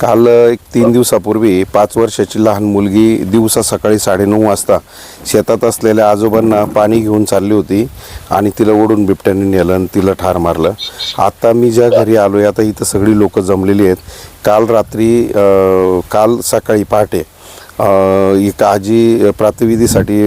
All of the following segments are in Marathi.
काल एक तीन दिवसापूर्वी पाच वर्षाची लहान मुलगी दिवसा सकाळी साडेनऊ वाजता शेतात असलेल्या आजोबांना पाणी घेऊन चालली होती आणि तिला ओढून बिबट्याने नेलं आणि तिला ठार मारलं. आत्ता मी ज्या घरी आलो आहे आता इथं सगळी लोकं जमलेली आहेत. काल रात्री काल सकाळी पहाटे एक आजी प्रातविधीसाठी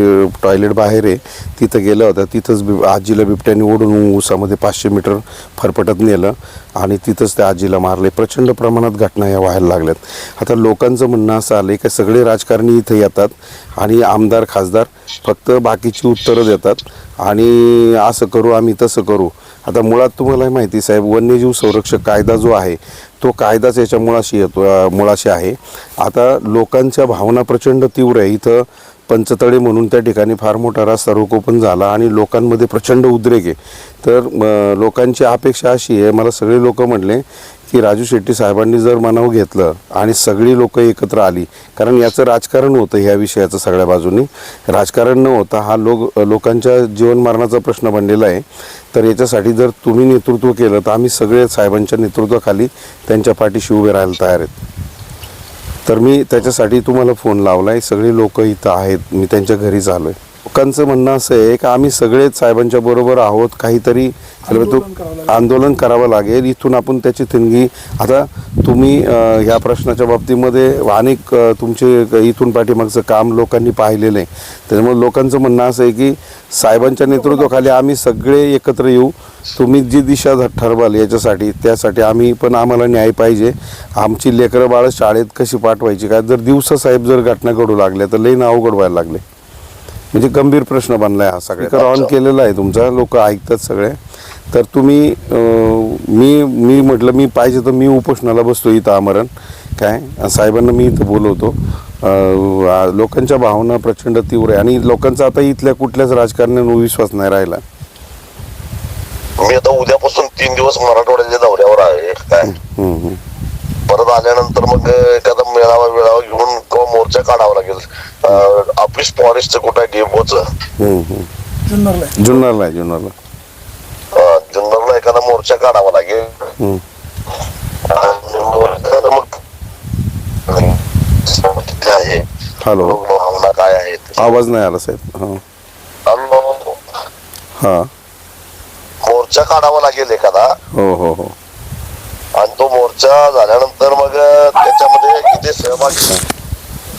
टॉयलेट बाहेर आहे. तिथं गेलं होतं तिथंच बिब आजीला बिबट्याने ओढून ऊसामध्ये पाचशे मीटर फरफटत नेलं आणि तिथंच त्या आजीला मारले. प्रचंड प्रमाणात घटना या व्हायला लागल्यात. आता लोकांचं म्हणणं असं आलं की सगळे राजकारणी इथं येतात आणि आमदार खासदार फक्त बाकीची उत्तरं देतात आणि असं करू आम्ही तसं करू. आता मुळात तुम्हाला माहिती साहेब वन्यजीव संरक्षक कायदा जो आहे तो कायदाच याच्या मुळाशी येतो मुळाशी आहे. आता लोकांच्या भावना प्रचंड तीव्र आहे. इथं पंचतळे म्हणून त्या ठिकाणी फार मोठा रस्ता रोकोपण झाला आणि लोकांमध्ये प्रचंड उद्रेक आहे. तर लोकांची अपेक्षा अशी आहे मला सगळे लोक म्हटले की राजू शेट्टी साहेबांनी जर मनाव घेतलं आणि सगळी लोक एकत्र आली कारण याचं राजकारण होतं ह्या विषयाचं सगळ्या बाजूनी. राजकारण न होता हा लोक लोकांच्या जीवनमरणाचा प्रश्न बनलेला आहे. तर याच्यासाठी जर तुम्ही नेतृत्व केलं तर आम्ही सगळे साहेबांच्या नेतृत्वाखाली त्यांच्या पाठीशी उभे राहायला तयार आहेत. तर मी त्याच्यासाठी तुम्हाला फोन लावला आहे सगळे लोक इथं आहेत. मी त्यांच्या घरी आलो आहे लोकांचं म्हणणं असं आहे की आम्ही सगळेच साहेबांच्या बरोबर आहोत काहीतरी आंदोलन करावं लागेल. इथून आपण त्याची थिणगी आता तुम्ही ह्या प्रश्नाच्या बाबतीमध्ये अनेक तुमचे इथून पाठीमागचं काम लोकांनी पाहिलेलं आहे. त्याच्यामुळे लोकांचं म्हणणं असं आहे की साहेबांच्या नेतृत्वाखाली आम्ही सगळे एकत्र येऊ. तुम्ही जी दिशा ठरवाल याच्यासाठी त्यासाठी आम्ही पण आम्हाला न्याय पाहिजे. आमची लेकरं बाळं शाळेत कशी पाठवायची? काय? जर दिवसा साहेब जर घटना घडू लागल्या तर लई अवघड व्हायला लागले. म्हणजे गंभीर प्रश्न बनलाय हा सगळ्या ऑन केलेला आहे तुमचा लोक ऐकतात सगळे. तर तुम्ही अं, मी मी म्हटलं मी पाहिजे तर मी उपोषणाला बसतो इथं आमरण. काय? साहेबांना मी इथं बोलवतो. अं, आ- लोकांच्या भावना प्रचंड तीव्र आहे. आणि लोकांचा आता इथल्या कुठल्याच राजकारण्यावर विश्वास नाही राहिला. मी आता उद्यापासून तीन दिवस मराठवाड्याच्या दौऱ्यावर आहे. काय? हम्म, हम्म. परत आल्यानंतर मग एखादा मेळावा वेळावा घेऊन किंवा मोर्चा काढावा लागेल. ऑफिस फॉरेस्ट कुठं आहे डेपोच. जुन्नरला आहे. जुन्नरला जुन्नरला. एखादा मोर्चा काढावा लागेल. हम्म. आणि मोर्चा मग किती आहे हॅलो काय आहेत? आवाज नाही आला साहेब. हां. आणि हां. मोर्चा काढावा लागेल एखादा. हो हो हो. आणि तो मोर्चा झाल्यानंतर मग त्याच्यामध्ये किती सहभागी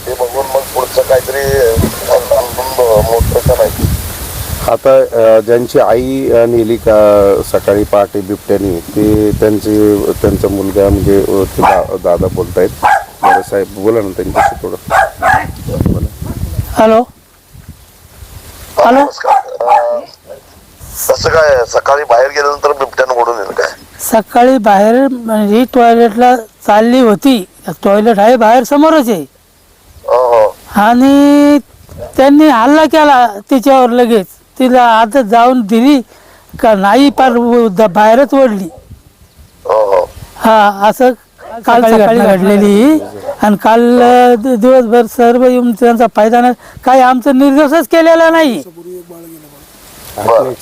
ते बघून मग पुढचं काहीतरी मोठं करायचं. आता ज्यांची आई नेली का सकाळी पहाटे बिबट्याने ते त्यांचे त्यांचा मुलगा म्हणजे अ, ते दा- दादा बोलतायत. बरं साहेब बोला ना त्यांच्याशी थोडं. बोला. हॅलो. हॅलो? नमस्कार. कसं काय सकाळी बाहेर गेल्यानंतर बिबट्यानं ओढून येईल काय? सकाळी बाहेर म्हणजे टॉयलेटला चालली होती. टॉयलेट आहे बाहेर समोरच आहे. हो हो. आणि त्यांनी हल्ला केला तिच्यावर लगेच. तिला आता जाऊन दिली का नाही पार बाहेरच ओढली. हो हो. हा असं काल सकाळी घडलेली आणि काल दिवसभर सर्व येऊन त्यांचा फायदा नाही. काही आमचं निर्दोषच केलेला नाही.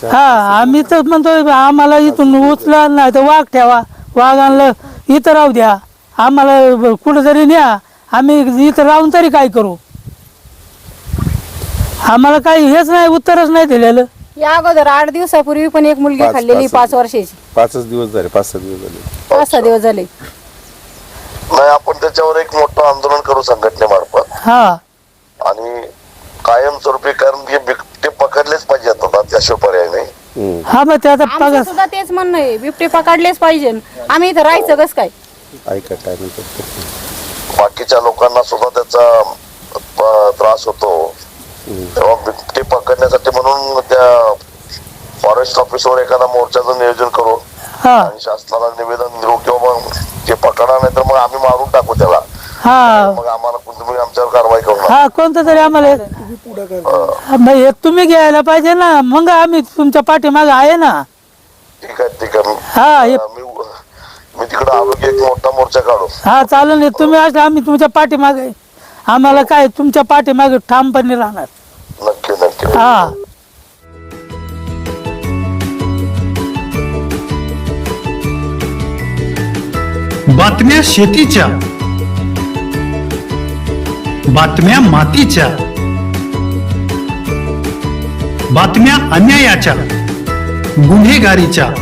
हा आम्ही तर म्हणतो आम्हाला इथून उचला नाही तर वाघ ठेवा. वाघ आणलं इथं राहू द्या. आम्हाला कुठं तरी न्या. आम्ही इथं राहून तरी काय करू? आम्हाला काही हेच नाही उत्तरच नाही दिलेलं. या अगोदर आठ दिवसापूर्वी पण एक मुलगी पाच- खाल्लेली पाच- पाच वर्षाची. पाचच दिवस झाले पाच सहा दिवस झाले. पाच सहा दिवस झाले. नाही आपण त्याच्यावर एक मोठं आंदोलन करू संघटनेमार्फत. हा. आणि कायमस्वरूपी कारण की बिबटे पकडलेच पाहिजेत आता त्याशिवाय पर्याय नाही. हम्म. हा मग ते आता आमचं पगार सुद्धा तेच म्हणणं आहे बिबटे पकडलेच पाहिजे. आम्ही इथं राहायचं कस काय? ऐका काय म्हणतात बाकीच्या लोकांना सुद्धा त्याचा अ, त्रास होतो. तेव्हा बिबटे पकडण्यासाठी म्हणून त्या फॉरेस्ट ऑफिसवर एखादा मोर्चाचं नियोजन करू हा. आणि शासनाला निवेदन देऊ किंवा मग ते पकडा नाही तर मग आम्ही मारून टाकू त्याला. हा. मग आम्हाला कोण- तुम्ही आमच्यावर कारवाई करणार हा कोणतं तरी आम्हाला हा, मग हे तुम्ही घ्यायला पाहिजे ना. मग आम्ही तुमच्या पाठीमागे आहे ना. ठीक आहे ठीक आहे. हा हे मी मी तिकडे आलो की एक मोठा मोर्चा काढू. हा चालेल. ना. तुम्ही असले आम्ही तुमच्या पाठीमागे आम्हाला काय तुमच्या पाठीमागे ठामपणे राहणार. नक्की नक्की. हा. बातम्या शेतीच्या. बातम्या मातीच्या. बातम्या अन्यायाच्या. गुन्हेगारीच्या.